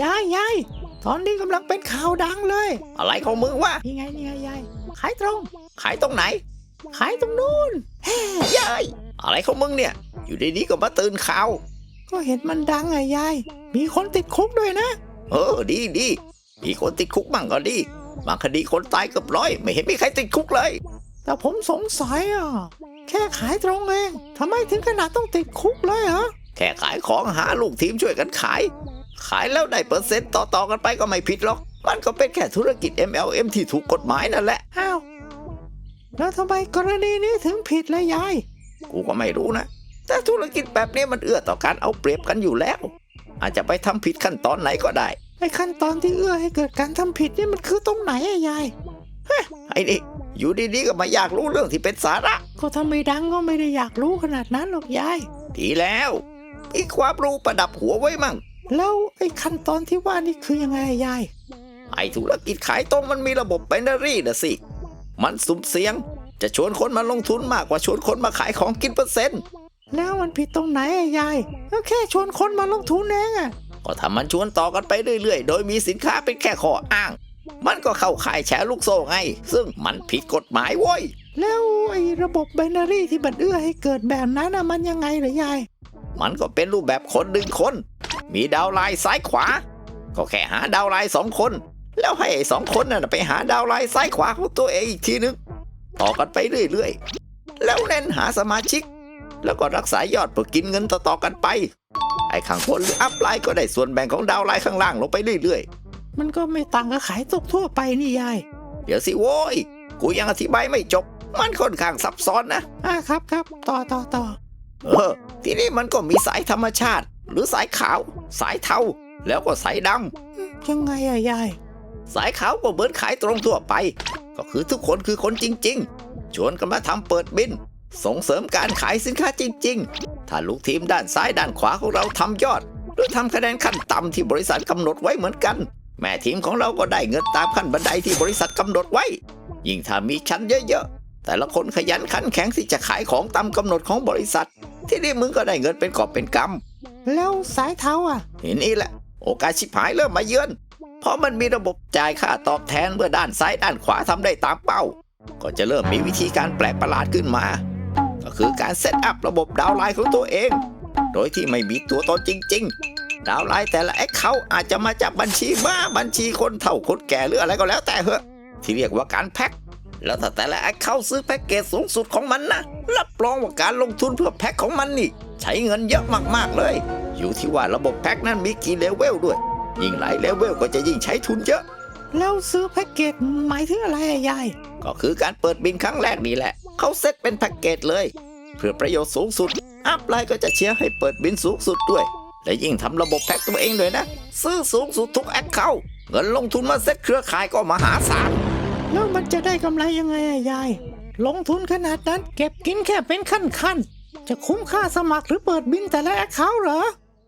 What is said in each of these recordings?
ยายยายตอนนี้กำลังเป็นข่าวดังเลย อะไรของมึงวะนี่ไงนี่ไงยายขายตรง ขายตรงไหน ขายตรงนู้นยายอะไรของมึงเนี่ย อยู่ดีๆก็มาตื่นข่าว ก็เห็นมันดังไงยาย มีคนติดคุกด้วยนะ เออดีดีมีคนติดคุกมั่งก็ดีบางคดีคนตายเกือบร้อย ไม่เห็นมีใครติดคุกเลย แต่ผมสงสัยอะแค่ขายตรงเองทำไมถึงขนาดต้องติดคุกเลยเหรอแค่ขายของหาลูกทีมช่วยกันขาย ขายแล้วได้เปอร์เซ็นต์ต่อๆกันไปก็ไม่ผิดหรอก มันก็เป็นแค่ธุรกิจ MLM ที่ถูกกฎหมายนั่นแหละ อ้าว แล้วทำไมกรณีนี้ถึงผิดละยาย กูก็ไม่รู้นะ แต่ธุรกิจแบบนี้มันเอื้อต่อการเอาเปรียบกันอยู่แล้ว อาจจะไปทำผิดขั้นตอนไหนก็ได้ ไอ้ขั้นตอนที่เอื้อให้เกิดการทำผิดนี่มันคือตรงไหนอะยายไอ้นี่อยู่ดีๆก็มาอยากรู้เรื่องที่เป็นสาระ ก็ทำไม่ดังก็ไม่ได้อยากรู้ขนาดนั้นหรอกยาย ดีแล้วมีความรู้ประดับหัวไว้มั่ง แล้วไอ้ขั้นตอนที่ว่านี่คือยังไงอะยาย ไอ้ธุรกิจขายตรงมันมีระบบไบนารีนะสิ มันสุ่มเสี่ยง จะชวนคนมาลงทุนมากกว่าชวนคนมาขายของกินเปอร์เซ็นต์ แล้วมันผิดตรงไหนอะยายก็แค่ชวนคนมาลงทุนเองอะก็ถ้ามันชวนต่อกันไปเรื่อยๆ โดยมีสินค้าเป็นแค่ข้ออ้าง มันก็เข้าข่ายแชร์ลูกโซ่ไง ซึ่งมันผิดกฎหมายเว้ย แล้วไอ้ระบบไบนารีที่บันเอื้อให้เกิดแบบนั้นน่ะมันยังไงเหรอยาย มันก็เป็นรูปแบบคนดึงคน มีดาวไลน์ซ้ายขวา ก็แค่หาดาวไลน์สองคน แล้วให้ไอ้สองคนนั่นนะไปหาดาวไลน์ซ้ายขวาของตัวเองอีกทีนึงต่อกันไปเรื่อยๆ แล้วเน้นหาสมาชิก แล้วก็รักษายอดเพื่อกินเงินต่อๆกันไป ไอ้ข้างบนหรืออัพไลน์ก็ได้ส่วนแบ่งของดาวไลน์ข้างล่างลงไปเรื่อยมันก็ไม่ต่างกับขายตกทั่วไปนี่ยายๆเดี๋ยวสิโว้ย กูยังอธิบายไม่จบ มันค่อนข้างซับซ้อนนะ อ่าครับครับ ต่อต่อต่อเออ ทีนี้มันก็มีสายธรรมชาติ หรือสายขาว สายเทาแล้วก็สายดำยังไงอะยาย สายขาวก็เหมือนขายตรงทั่วไป ก็คือทุกคนคือคนจริง ๆ ชวนกันมาทำเปิดบิน ส่งเสริมการขายสินค้าจริง ๆ ถ้าลูกทีมด้านซ้ายด้านขวาของเราทำยอด หรือทำคะแนนขั้นต่ำที่บริษัทกำหนดไว้เหมือนกัน แม่ทีมของเราก็ได้เงินตามขั้นบันไดที่บริษัทกำหนดไว้ ยิ่งถ้ามีชั้นเยอะๆ แต่ละคนขยันขันแข็งที่จะขายของตามกำหนดของบริษัท ที่นี่มึงก็ได้เงินเป็นกอบเป็นกำ แล้วสายเท้าอะทีนี้แหละ โอกาสชิบหายเริ่มมาเยือน เพราะมันมีระบบจ่ายค่าตอบแทนเมื่อด้านซ้ายด้านขวาทำได้ตามเป้า ก็จะเริ่มมีวิธีการแปลกประหลาดขึ้นมา ก็คือการเซตอัพระบบดาวไลน์ของตัวเอง โดยที่ไม่มีตัวตนจริง ๆ ดาวไลน์แต่ละแอคเคาท์อาจจะมาจากบัญชีม้าบัญชีคนเฒ่าคนแก่หรืออะไรก็แล้วแต่เหอะ ที่เรียกว่าการแพ็ค แล้วถ้าแต่ละแอคเคาท์ซื้อแพ็กเกจสูงสุดของมันนะ รับรองว่าการลงทุนเพื่อแพ็คของมันนี่ ใช้เงินเยอะมากๆเลย อยู่ที่ว่าระบบแพ็คนั้นมีกี่เลเวลด้วย ยิ่งหลายเลเวลก็จะยิ่งใช้ทุนเยอะ แล้วซื้อแพ็กเกจหมายถึงอะไรยาย ก็คือการเปิดบินครั้งแรกนี่แหละ เขาเซตเป็นแพ็กเกจเลย เพื่อประโยชน์สูงสุด อัพไลน์ก็จะเชียร์ให้เปิดบินสูงสุดด้วย และยิ่งทำระบบแพ็กตัวเองด้วยนะ ซื้อสูงสุดทุกแอคเคาท์เงินลงทุนมาเซตเครือข่ายก็มหาศาล แล้วมันจะได้กำไรยังไงอะยาย ลงทุนขนาดนั้น เก็บกินแค่เป็นขั้นขั้นๆ จะคุ้มค่าสมัครหรือเปิดบินแต่ละแอคเคาท์เหรอ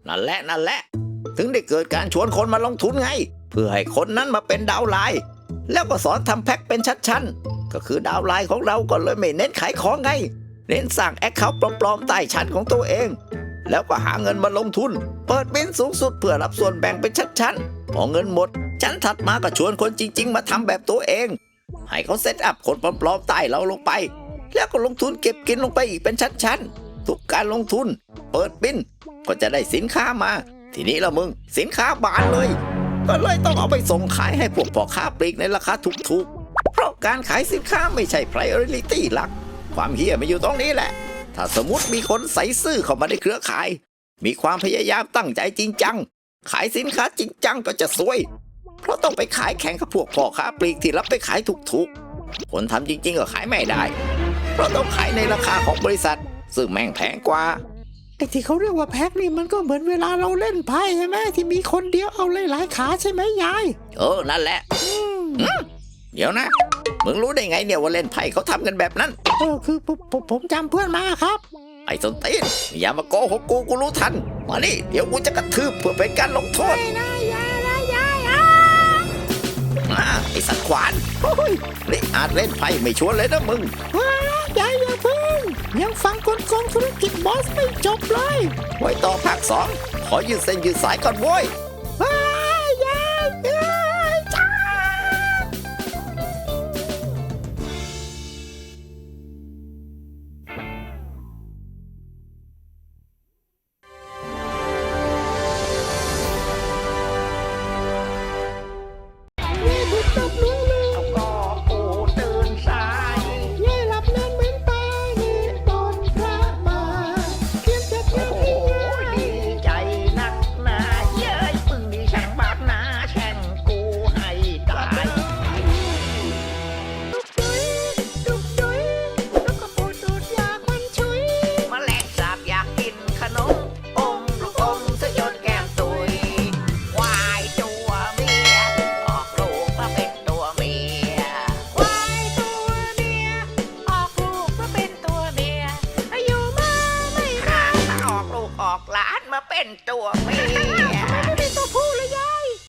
นั่นแหละนั่นแหละ ถึงได้เกิดการชวนคนมาลงทุนไง เพื่อให้คนนั้นมาเป็นดาวไลน์แล้วก็สอนทำแพ็คเป็นชั้นๆ ก็คือดาวไลน์ของเราก็เลยไม่เน้นขายของไง เน้นสร้างแอคเคาท์ปลอมๆใต้ชั้นของตัวเอง แล้วก็หาเงินมาลงทุน เปิดบินสูงสุดเพื่อรับส่วนแบ่งเป็นชั้นๆพอเงินหมดชั้นถัดมาก็ชวนคนจริง ๆ มาทำแบบตัวเอง ให้เขาเซตอัพคนปลอมๆใต้เราลงไป แล้วก็ลงทุนเก็บกินลงไปอีกเป็นชั้นๆ ทุกการลงทุน เปิดบิน ก็จะได้สินค้ามา ทีนี้ละมึงสินค้าบานเลย ก็เลยต้องเอาไปส่งขายให้พวกพ่อค้าปลีกในราคาถูกๆ เพราะการขายสินค้าไม่ใช่ priority หลัก ความเฮี้ยไมาอยู่ตรงนี้แหละ ถ้าสมมติมีคนใส่ซื่อเข้ามาในเครือข่าย มีความพยายามตั้งใจจริงจัง ขายสินค้าจริงจังก็จะซวย เพราะต้องไปขายแข่งกับพวกพ่อค้าปลีกที่รับไปขายถูกๆ คนทำจริงๆก็ขายไม่ได้ เพราะต้องขายในราคาของบริษัท ซึ่งแม่งแพงกว่าไอ้ที่เขาเรียกว่าแพ็กนี่มันก็เหมือนเวลาเราเล่นไพ่ใช่ไหมที่มีคนเดียวเอาหลายๆขาใช่ไหมยาย เออ นั่นแหละอืมเดี๋ยวนะ มึงรู้ได้ไงเนี่ยว่าเล่นไพ่เขาทำกันแบบนั้น เออคือผมผมผมจำเพื่อนมาครับ ไอ้สนตีนอย่ามาโกหกกูกูรู้ทัน มานี่เดี๋ยวกูจะกระทืบเพื่อเป็นการลงโทษไม่นะ อ่าไอ้สัตว์ขวานโอ้ยนี่อาจเล่นไพ่ไม่ชวนเลยนะมึงว้ายายอย่าเพิ่ง ยังฟังกลโกงธุรกิจบอสไม่จบเลยไว้ต่อภาคสองขอยืดเส้นยืดสายก่อนโว้ยว้าย เป็นตัวเมีย